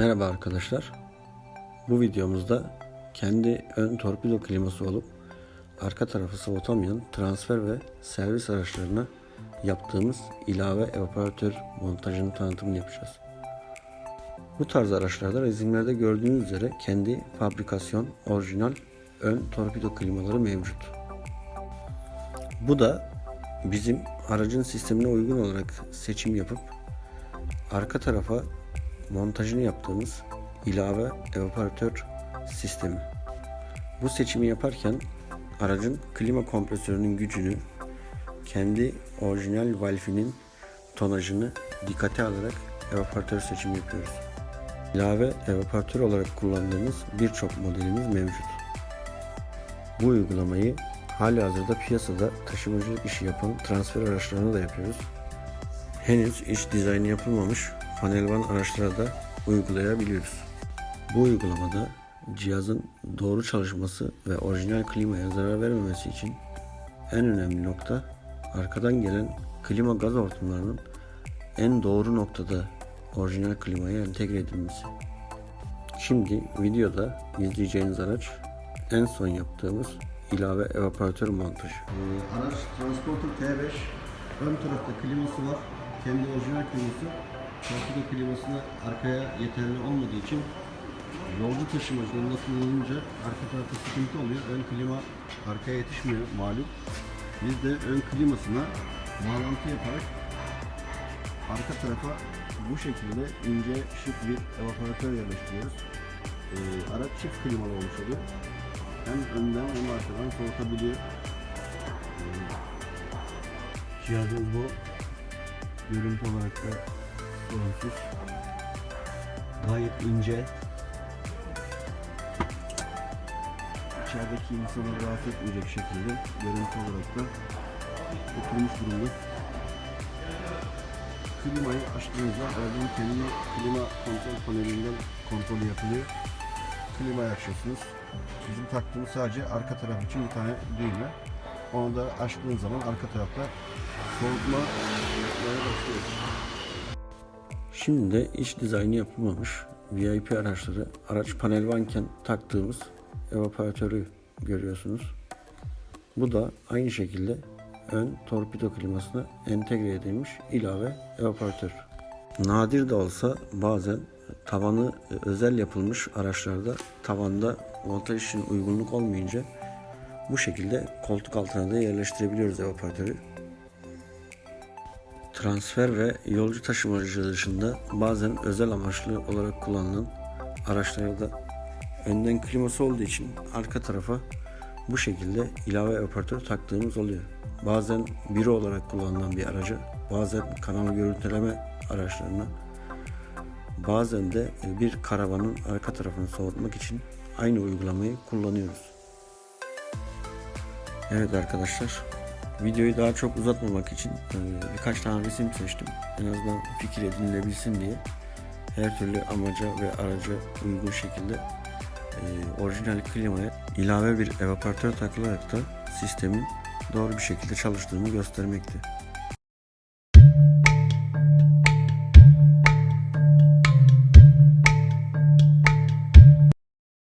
Merhaba arkadaşlar. Bu videomuzda kendi ön torpido kliması olup arka tarafı soğutamayan transfer ve servis araçlarına yaptığımız ilave evaporatör montajını tanıtımını yapacağız. Bu tarz araçlarda resimlerde gördüğünüz üzere kendi fabrikasyon orijinal ön torpido klimaları mevcut. Bu da bizim aracın sistemine uygun olarak seçim yapıp arka tarafa montajını yaptığımız ilave evaporatör sistemi. Bu seçimi yaparken aracın klima kompresörünün gücünü, kendi orijinal valfinin tonajını dikkate alarak evaporatör seçimi yapıyoruz. İlave evaporatör olarak kullandığımız birçok modelimiz mevcut. Bu uygulamayı hali hazırda piyasada taşımacılık işi yapan transfer araçlarına da yapıyoruz. Henüz iç dizaynı yapılmamış panelvan araçlara da uygulayabiliyoruz. Bu uygulamada cihazın doğru çalışması ve orijinal klimaya zarar vermemesi için en önemli nokta arkadan gelen klima gaz hortumlarının en doğru noktada orijinal klimaya entegre edilmesi. Şimdi videoda izleyeceğiniz araç en son yaptığımız ilave evaporatör montajı. Ee, araç Transporter T5. Ön tarafta kliması var. Kendi orijinal kliması. Torpido klimasına arkaya yeterli olmadığı için yolcu taşımacılığında kullanılınca arka tarafta sıkıntı oluyor. Ön klima arkaya yetişmiyor malum. Biz de ön klimasına bağlantı yaparak arka tarafa bu şekilde ince şık bir evaporatör yerleştiriyoruz. Ee, araç çift klimalı olmuş oluyor. Hem önden hem arkadan soğutabiliyor. Ee, bu. Görüntü olarak da sorunsuz. Gayet ince. İçerideki insanı rahatsız etmeyecek şekilde görüntü olarak da oturmuş durumda. Klimayı açtığınızda aracın kendi klima kontrol panelinden kontrol yapılıyor. Klimayı açıyorsunuz. Bizim taktığımız sadece arka taraf için bir tane düğme. Onu da açtığın zaman arka tarafta soğutma yapmaya başlıyor. Şimdi de iç dizaynı yapılmamış VIP araçları araç panel vanken taktığımız evaporatörü görüyorsunuz. Bu da aynı şekilde ön torpido klimasına entegre edilmiş ilave evaporatör. Nadir de olsa bazen tavanı özel yapılmış araçlarda tavanda montaj için uygunluk olmayınca bu şekilde koltuk altına da yerleştirebiliyoruz evaporatörü. Transfer ve yolcu taşımacılığı dışında bazen özel amaçlı olarak kullanılan araçlarda önden kliması olduğu için arka tarafa bu şekilde ilave evaporatör taktığımız oluyor. Bazen büro olarak kullanılan bir araca, bazen kanal görüntüleme araçlarına, bazen de bir karavanın arka tarafını soğutmak için aynı uygulamayı kullanıyoruz. Evet arkadaşlar, videoyu daha çok uzatmamak için e, birkaç tane resim seçtim. En azından fikir edinilebilsin diye. Her türlü amaca ve araca uygun şekilde e, orijinal klimaya ilave bir evaporatör takılarak da sistemin doğru bir şekilde çalıştığını göstermekte.